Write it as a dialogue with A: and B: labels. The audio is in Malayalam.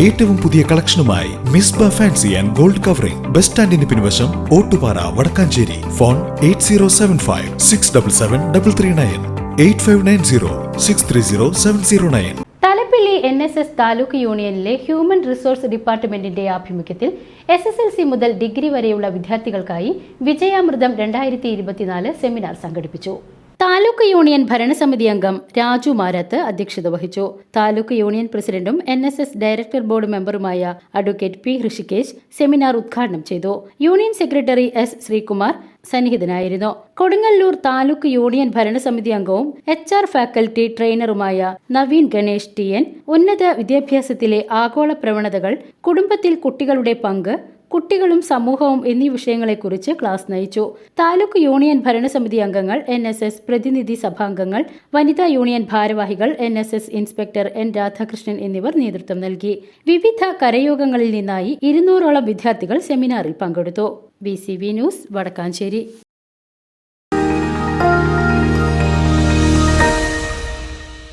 A: ഏറ്റവും പുതിയ കളക്ഷനുമായി Misba fancy and gold covering. Bus സ്റ്റാൻഡിന് പിൻവശം Ottupara Vadakkanchery. Phone eight zero seven five six double seven double three nine. Eight five nine zero six three zero seven zero nine.
B: Thalappilly N S S taluk യൂണിയനിലെ human resource ഡിപ്പാർട്ട്മെന്റിന്റെ ആഭിമുഖ്യത്തിൽ എസ് എസ് എൽ സി മുതൽ ഡിഗ്രി വരെയുള്ള വിദ്യാർത്ഥികൾക്കായി വിജയാമൃതം രണ്ടായിരത്തി ഇരുപത്തിനാല് സെമിനാർ സംഘടിപ്പിച്ചു. താലൂക്ക് യൂണിയൻ ഭരണസമിതി അംഗം രാജു മാരാത്ത് അധ്യക്ഷത വഹിച്ചു. താലൂക്ക് യൂണിയൻ പ്രസിഡന്റും N S S director board മെമ്പറുമായ advocate P Rishikesh seminar ഉദ്ഘാടനം ചെയ്തു. യൂണിയൻ സെക്രട്ടറി എസ് ശ്രീകുമാർ സന്നിഹിതനായിരുന്നു. കൊടുങ്ങല്ലൂർ താലൂക്ക് യൂണിയൻ ഭരണസമിതി അംഗവും എച്ച് ആർ ഫാക്കൽറ്റി ട്രെയിനറുമായ നവീൻ ഗണേഷ് ടി എൻ ഉന്നത വിദ്യാഭ്യാസത്തിലെ ആഗോള പ്രവണതകൾ കുടുംബത്തിൽ കുട്ടികളുടെ പങ്ക് കുട്ടികളും സമൂഹവും എന്നീ വിഷയങ്ങളെക്കുറിച്ച് ക്ലാസ് നയിച്ചു. താലൂക്ക് യൂണിയൻ ഭരണസമിതി അംഗങ്ങൾ എൻ എസ് എസ് പ്രതിനിധി സഭാംഗങ്ങൾ വനിതാ യൂണിയൻ ഭാരവാഹികൾ N S S inspector N Radhakrishnan എന്നിവർ നേതൃത്വം നൽകി. വിവിധ കരയോഗങ്ങളിൽ നിന്നായി ഇരുന്നൂറോളം വിദ്യാർത്ഥികൾ സെമിനാറിൽ പങ്കെടുത്തു. B C V news Vadakkanchery.